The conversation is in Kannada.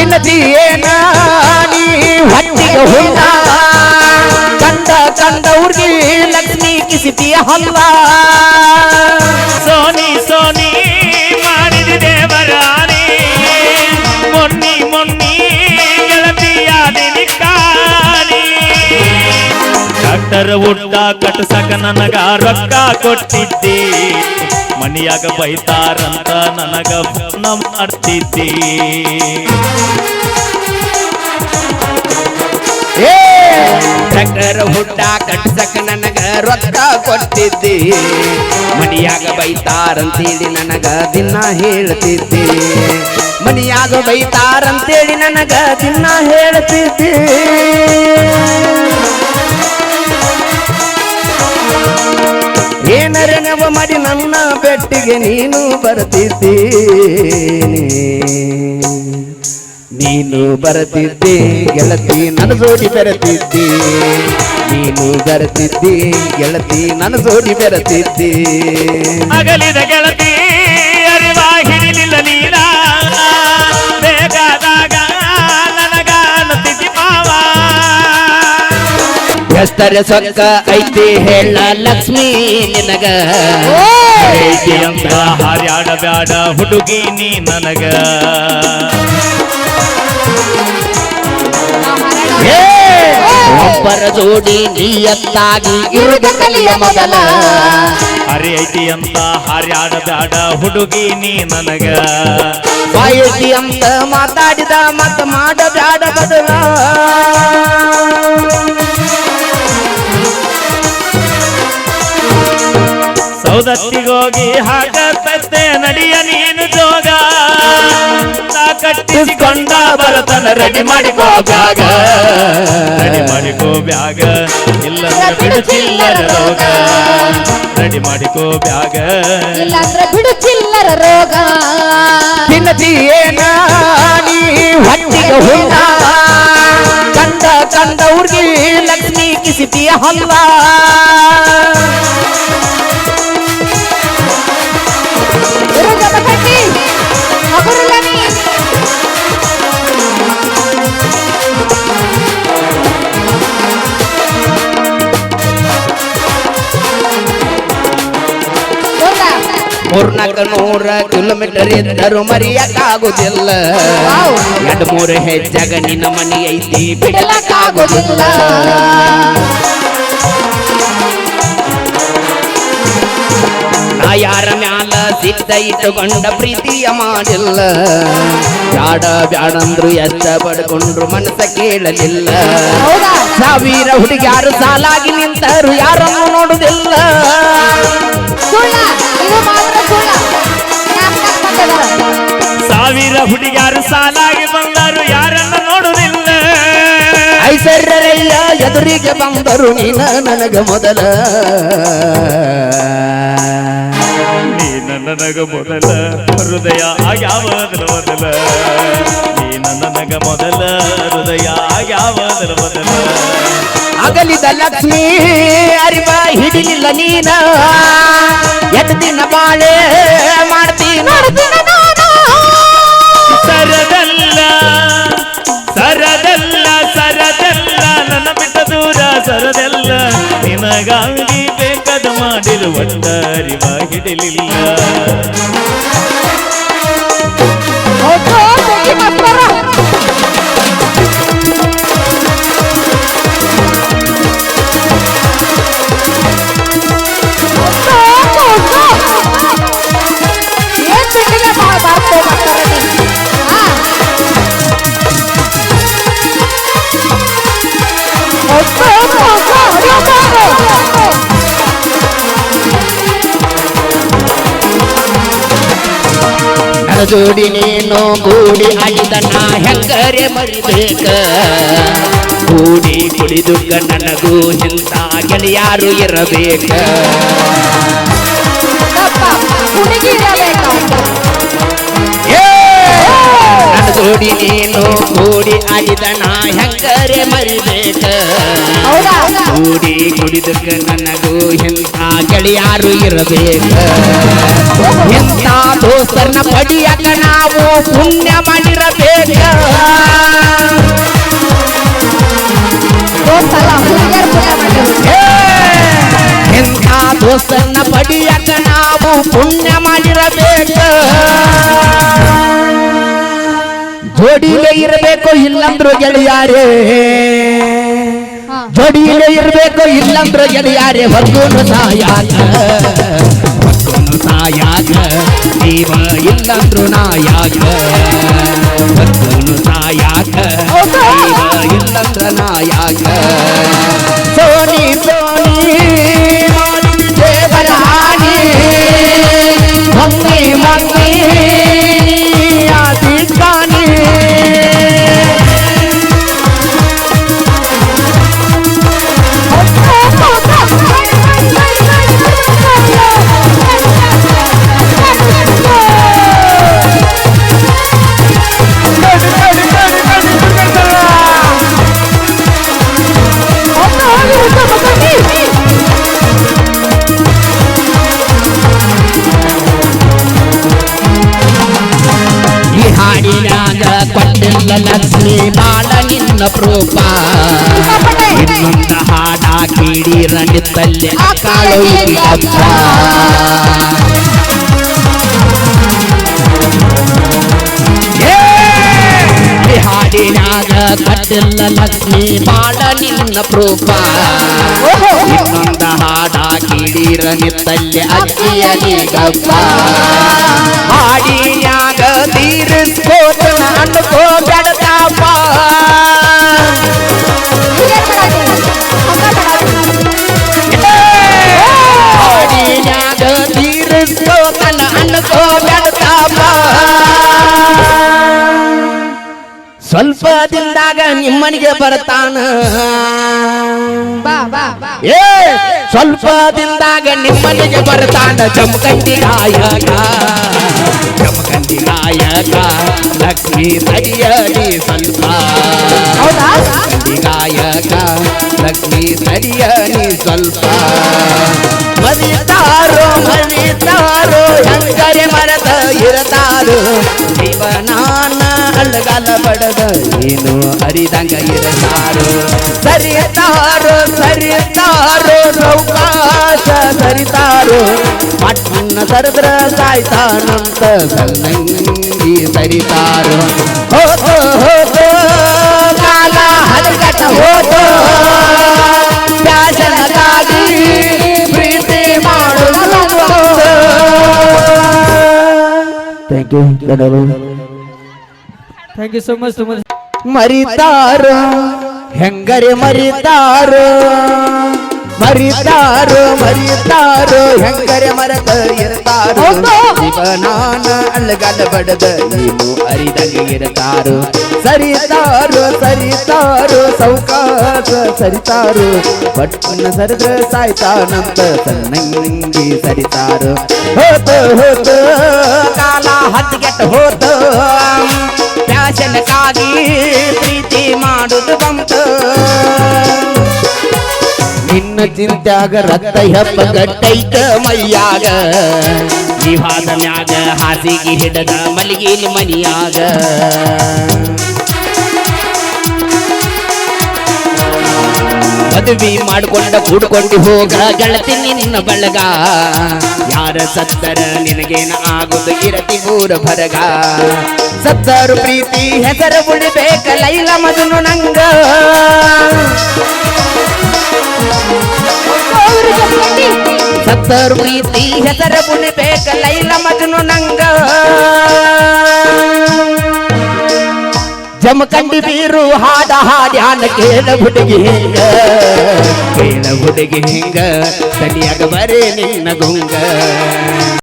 ತಿನ್ನತಿ ಏನ ನೀ ಹೊಟ್ಟಿಗೆ ಕಂಡ ಕಂಡ ಹುಡುಗಿ ಲಕ್ಷ್ಮಿ ಕಿಸಿತಿಯ ಹಲ್ಲ ಸೋನಿ ಸೋನಿ, ಮಾಡಿದ ದೇವರಾಣಿ ಮೊನ್ನಿ ಮೊನ್ನಿ ಗೆಳತಿಯಾದಿ ಕಾಣಿ ಡಾಕ್ಟರ್ ಊಟ ಕಟ್ಟಸಕ ನನಗ ರೊಕ್ಕ ಮನಿಯಾಗ ಬೈತಾರಂತ ನನಗ ಫೋನ ಮಾಡ್ತಿದ್ದಿ ಟ್ರ್ಯಾಕ್ಟರ್ ಹುಟ್ಟ ಕಟ್ಸಕ ನನಗ ರೊಕ್ಕ ಕೊಟ್ಟಿದ್ದಿ ಮನಿಯಾಗ ಬೈತಾರಂತೇಳಿ ನನಗ ದಿನ ಹೇಳ್ತಿದ್ದಿ. ಮನಿಯಾಗ ಬೈತಾರಂತೇಳಿ ನನಗ ದಿನ ಹೇಳ್ತಿದ್ದಿ. ಏನರೆ ನವ ಮಾಡಿ ನನ್ನ ಬೆಟ್ಟಿಗೆ ನೀನು ಬರ್ತಿದ್ದೀನಿ. ನೀನು ಬರ್ತಿದ್ದಿ, ಗೆಳತಿ ನನ್ನ ಜೋಡಿ ಬೆರತಿದ್ದಿ. ನೀನು ಬರತಿದ್ದಿ, ಗೆಳತಿ ನನ್ನ ಜೋಡಿ ಬೆರತಿದ್ದಿ. ಅಗಲಿದ ಗೆಳತಿ ಎಷ್ಟರೆ ಸೊಕ್ಕ ಐತಿ ಹೇಳ ಲಕ್ಷ್ಮೀ ನಿನಗ. ಐತಿ ಅಂತ ಹಾರ್ಯಾಡ ಬ್ಯಾಡ ಹುಡುಗಿ ನೀ ನನಗ. ಒಬ್ಬರ ಜೋಡಿ ನೀಯತ್ತಾಗಿ ಕಲಿಯ ಮೊದಲ. ಹರಿ ಐತಿ ಅಂತ ಹಾರ್ಯಾಡ ಬ್ಯಾಡ ಹುಡುಗಿ ನೀ ನನಗ. ಬಾಯತಿ ಅಂತ ಮಾತಾಡಿದ ಮತ್ತ ಮಾಡ ಕಟ್ಟಿಸಿಕೊಂಡ ಬರತನ ರೆಡಿ ಮಾಡಿಕೋ ಬ್ಯಾಗ. ರೆಡಿ ಮಾಡಿಕೋ ಬ್ಯಾಗ ಇಲ್ಲಂದ್ರೆ ಬಿಡು ಚಿಲ್ಲರ ರೋಗ. ರೆಡಿ ಮಾಡಿಕೋ ಬ್ಯಾಗ. ಇಲ್ಲಾಂದ್ರೆ ಬಿಡು ಚಿಲ್ಲರ ರೋಗ. ತಿನ್ನತಿ ಏನ? ನೀ ಹೊಟ್ಟಿಗೆ ಹುಣ್ಣ ಕಂಡ ಕಂಡ ಹುಡುಗಿ ಲಕ್ಷ್ಮಿ ಕಿಸಿತಿಯ ಹಲ್ಲ ಮೂರ್ನಾಲ್ಕು ನೂರ ಕಿಲೋಮೀಟರ್ ಇದ್ದರು ಮರೆಯಕ್ಕಾಗುದಿಲ್ಲ. ಎರಡು ಮೂರು ಹೆಜ್ಜಾಗ ನಿನ್ನ ಮನೆ ಐತಿ ಬಿಡಲಕ್ಕಾಗುದಿಲ್ಲ ಯಾರ ಮ್ಯಾಲ ಸಿದ್ಧ ಇಟ್ಟುಕೊಂಡ ಪ್ರೀತಿಯ ಮಾಡಿಲ್ಲ. ಬ್ಯಾಡ ಬ್ಯಾಡಂದ್ರು ಎಷ್ಟ ಪಡ್ಕೊಂಡ್ರು ಮನಸ್ಸ ಕೇಳಲಿಲ್ಲ. ಸಾವಿರ ಹುಡುಗಿಯಾರು ಸಾಲಾಗಿ ನಿಂತರು ಯಾರನ್ನು ನೋಡುದಿಲ್ಲ. ಸಾವಿರ ಹುಡುಗ್ಯಾರು ಸಾಲಾಗಿ ಬಂದರು ಯಾರನ್ನ ನೋಡುವುದಿಲ್ಲ. ಐಶ್ವರ್ಯರಯ್ಯ ಎದುರಿಗೆ ಬಂದರು ನೀನ ನನಗ ಮೊದಲ. ನೀನ ನನಗ ಮೊದಲ ಹೃದಯ ಆಗ್ಯಾವ ಮೊದಲ. ನೀನ ನನಗ ಮೊದಲ ಹೃದಯ ಆಗ್ಯಾವ ಮೊದಲ. ಅಗಲಿದ ಲಕ್ಷ್ಮೀ ಅರಿವ ಹಿಡಿಲಿಲ್ಲ ನೀನ. ಎಟ್ಟು ದಿನ ಬಾಳೆ ಮಾಡ್ತೀನ ಸರದಲ್ಲ ಸರದಲ್ಲ ಸರದಲ್ಲ ನನ್ನ ಬಿಟ್ಟ ದೂರ ಸರದಲ್ಲ. ನಿನಗಾಗಿ ಬೇಕಾದ ಮಾಡಿರುವ ಹಿಡಲಿಲ್ಲ. ನನ್ನ ಜೋಡಿ ನೀನು ಗೂಡಿ ಆಡಿದ ನಾ ಹೆಂಗರೆ ಮರಿಬೇಕ? ಗೂಡಿ ಕುಡಿದು ನನಗೂ ಇಂಥ ಗೆಳೆಯಾರು ಇರಬೇಕ! ನನ್ನ ಜೋಡಿ ನೀನು ಗೂಡಿ ಆಡಿದ ನಾ ಹೆಂಗರೆ ಮರಿಬೇಕ? ಕೂಡಿ ಕುಡಿದಕ್ಕೆ ನನಗೂ ಎಂಥ ಗೆಳೆಯಾರು ಇರಬೇಕು. ಎಂಥ ದೋಸ್ತರನ್ನ ಪಡಿಯಕ ನಾವು ಪುಣ್ಯ ಮಾಡಿರಬೇಕು. ಎಂಥ ದೋಸ್ತರನ್ನ ಪಡಿಯಕ ನಾವು ಪುಣ್ಯ ಮಾಡಿರಬೇಕು. ಜೋಡಿಲೇ ಇರಬೇಕು ಇಲ್ಲಂದ್ರು ಗೆಳೆಯಾರೇ. ಹಾ. ಇರಬೇಕು ಇಲ್ಲಂದ್ರು ಗೆಳೆಯಾರೇ ಹೊರಗೂನು ಸಾಯಾಗ ಹೊರಗೂನು ಸಾಯಾಗ ಜೀವ ಇಲ್ಲಂದ್ರು ನಾಯಾಗ ಹೊರಗೂನು ಸಾಯಾಗ? ಜೀವ ಇಲ್ಲಂದ್ರ ನಾಯಾಗ ಸೋನಿ ಲಕ್ಷ್ಮಿ ಬಾಳ ನಿನ್ನ ಪ್ರೂಪ. ಇನ್ನೊಂದ ಹಾಡ ಕೇಳಿರ ನಿತ್ತಲ್ಲಿ ಕಾಳು ಹಾಡಿನಾಗ ಕಟ್ಟಿಲ್ಲ ಲಕ್ಷ್ಮಿ ಬಾಳ ನಿನ್ನ ಪ್ರೂಪ. ಇನ್ನೊಂದ ಹಾಡ ಕೇಳಿರ ನಿತ್ತಲ್ಲಿ ಅಕ್ಕಿಯ ಗಪ್ಪ ಹಾಡಿನಾಗ ತೀರಿಸ್ಕೋತನ ಅನ್ಕೋ ದಿನದಾಗ ನಿಮ್ಮನಿಗೆ ಬರ್ತಾನ? ಏ ಸ್ವಲ್ಪ ದಿನದಾಗ ನಿಮ್ಮನಿಗೆ ಬರ್ತಾನ? ಜಮಕಂಡಿ ನಾಯಕ. ಜಮಕಂಡಿ ನಾಯಕ ಲಕ್ಷ್ಮಿ ಸರಿಯಲಿ ಸ್ವಲ್ಪ. ನಾಯಕ ಲಕ್ಷ್ಮೀ ಸರಿಯಲಿ ಸ್ವಲ್ಪ. ಮರಿತಾರೋ ಮರಿತಾರೋ ಹೆಂಗರೆ ಮರದ ಇರತಾರೋ ಜೀವನಾನ ಅಳ್ಳಗಾಲ ಬಡದ ಏನು ಅರಿದಂಗ ಇರತಾರೋ ಸರಿತಾರೋ ಸರಿತಾರೋ ಸೌಕಾಶ ಸರಿತಾರೋ. ಮಟ್ಟನ್ನ ಸರದ್ರ ಸಾಯ್ತಾನಂತ ಸಣ್ಣಂಗಿ ಸರಿತಾರೋ. ಹೋತೋ ಹೋತೋ ಕಾಲ ಹದಗಟ ಹೋತೋ ಥ್ಯಾಂಕ್ ಯು ಧನ್ಯವಾದ ಥ್ಯಾಂಕ್ ಯು ಸೋ ಮಚ್ ತುಂಬ ಮರಿತಾರ ಹೆಂಗರೆ ಮರಿತಾರ ಮರಿತಾರ ಮರಿತಾರ ಹೆಂಗರೆ ಮರತ ಇರ್ತಾರೋ. ಜೀವನಾನ ಅಳ್ಳಗಲ ಬಡದ ನೀನು ಅರಿದಂಗೆ ಇರ್ತಾರೋ ಸರಿತಾರ ಸರಿತಾರೋ. ಸೌಕಾಸ ಸರಿತಾರು. ಪಟ್ಟಣ ಸರಿದ್ರ ಸಾಯ್ತಾನಂತ ಸಣ್ಣಂಗಿ ಸರಿತಾರು. ಹೋತ ಹೋತ, ಕಾಲ ಹದ್ಗೆಟ್ಟ ಹೋತ. ಪ್ಯಾಶನಕ್ಕಾಗಿ ಪ್ರೀತಿ ಮಾಡುದು ಬಂತು. ನಿನ್ನ ಚಿಂತ್ಯಾಗ ರಕ್ತ ಹೆಪ್ಪ ಗಟ್ಟೈತ ಮೈಯಾಗ. ವಿವಾದ ಮ್ಯಾಗ ಹಾಸಿಗೆ ಹಿಡದ ಮಲಗಿಲಿ ಮನಿಯಾಗ. ಮದುವೆ ಮಾಡಿಕೊಂಡ ಕೂಡ್ಕೊಂಡು ಹೋಗ ಗೆಳತಿ ನಿನ್ನ ಬಳಗ. ಯಾರ ಸತ್ತರ ನಿನಗೇನ ಆಗುದು? ಇರತಿ ಊರ ಬರಗ ಸತ್ತರು ಪ್ರೀತಿ, ಹೆಸರು ಉಳಿಬೇಕ? ಲೈಲ ಮದನು ನಂಗ. ಸತ್ತರು ಪ್ರೀತಿ, ಹೆಸರು ಉಳಿಬೇಕ? ಲೈಲ ಮದನು ನಂಗ. ಜಮಖಂಡಿ ಬೀರು ಹಾಡ ಹಾಡ್ಯಾನ ಕೇಳ ಹುಡುಗಿ ಹಿಂಗ. ಕೇಳ ಹುಡುಗಿ ಹಿಂಗ ಸರಿಯಾಗ ಬರೇ ನಿನ್ನ ಗುಂಗ.